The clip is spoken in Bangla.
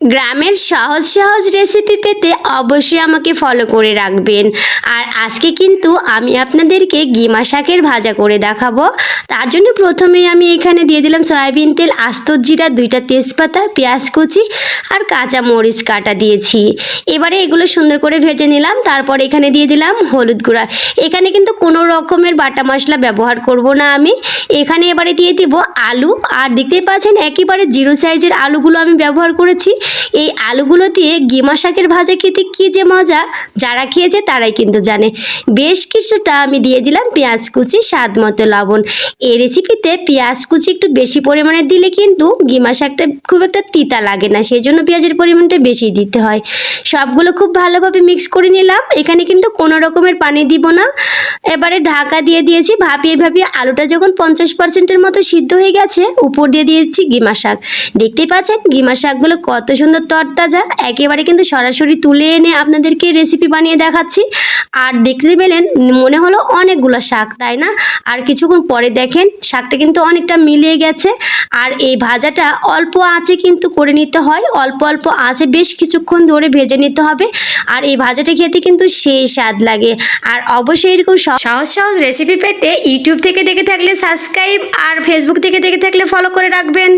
গ্রামের সহজ সহজ রেসিপি পেতে অবশ্যই আমাকে ফলো করে রাখবেন। আর আজকে কিন্তু আমি আপনাদেরকে গিমা শাকের ভাজা করে দেখাবো। তার জন্য প্রথমেই আমি এখানে দিয়ে দিলাম সয়াবিন তেল, আস্ত জিরা, দুইটা তেজপাতা, পেঁয়াজ কুচি আর কাঁচা মরিচ কাটা দিয়েছি। এবারে এগুলো সুন্দর করে ভেজে নিলাম, তারপর এখানে দিয়ে দিলাম হলুদ গুঁড়া। এখানে কিন্তু কোনো রকমের বাটা মশলা ব্যবহার করব না আমি। এখানে এবারে দিয়ে দিব আলু, আর দেখতেই পাচ্ছেন একেবারে জিরো সাইজের আলুগুলো আমি ব্যবহার করেছি। এই আলুগুলো দিয়ে গিমা শাকের ভাজা খেতে কী যে মজা, যারা খেয়েছে তারাই কিন্তু জানে। বেশ কিছুটা আমি দিয়ে দিলাম পেঁয়াজ কুচি, স্বাদ মতো লবণ। এই রেসিপিতে পেঁয়াজ কুচি একটু বেশি পরিমাণে দিলে কিন্তু গিমা শাকটা খুব একটা তিতা লাগে না সেই জন্য পেঁয়াজের পরিমাণটা বেশি দিতে হয়। সবগুলো খুব ভালোভাবে মিক্স করে নিলাম। এখানে কিন্তু কোনো রকমের পানি দিব না। এবারে ঢাকা দিয়ে দিয়েছি, ভাপিয়ে ভাপিয়ে আলুটা যখন পঞ্চাশ পার্সেন্টের মতো সিদ্ধ হয়ে গেছে, উপর দিয়ে দিয়েছি গিমা শাক। দেখতেই পাচ্ছেন গিমা শাকগুলো কত সুন্দর তরতাজা, একেবারে কিন্তু সরাসরি তুলে এনে আপনাদেরকে রেসিপি বানিয়ে দেখাচ্ছি। আর দেখতে পেলেন, মনে হলো অনেকগুলো শাক, তাই না? আর কিছুক্ষণ পরে দেখেন, শাকটা কিন্তু অনেকটা মিলিয়ে গেছে। আর এই ভাজাটা অল্প আঁচে কিন্তু করে নিতে হয়। অল্প অল্প আঁচে বেশ কিছুক্ষণ ধরে ভেজে নিতে হবে। আর এই ভাজাটা খেতে কিন্তু সেই স্বাদ লাগে। আর অবশ্যই এরকম সহজ সহজ রেসিপি পেতে ইউটিউব থেকে দেখে থাকলে সাবস্ক্রাইব আর ফেসবুক থেকে দেখে থাকলে ফলো করে রাখবেন।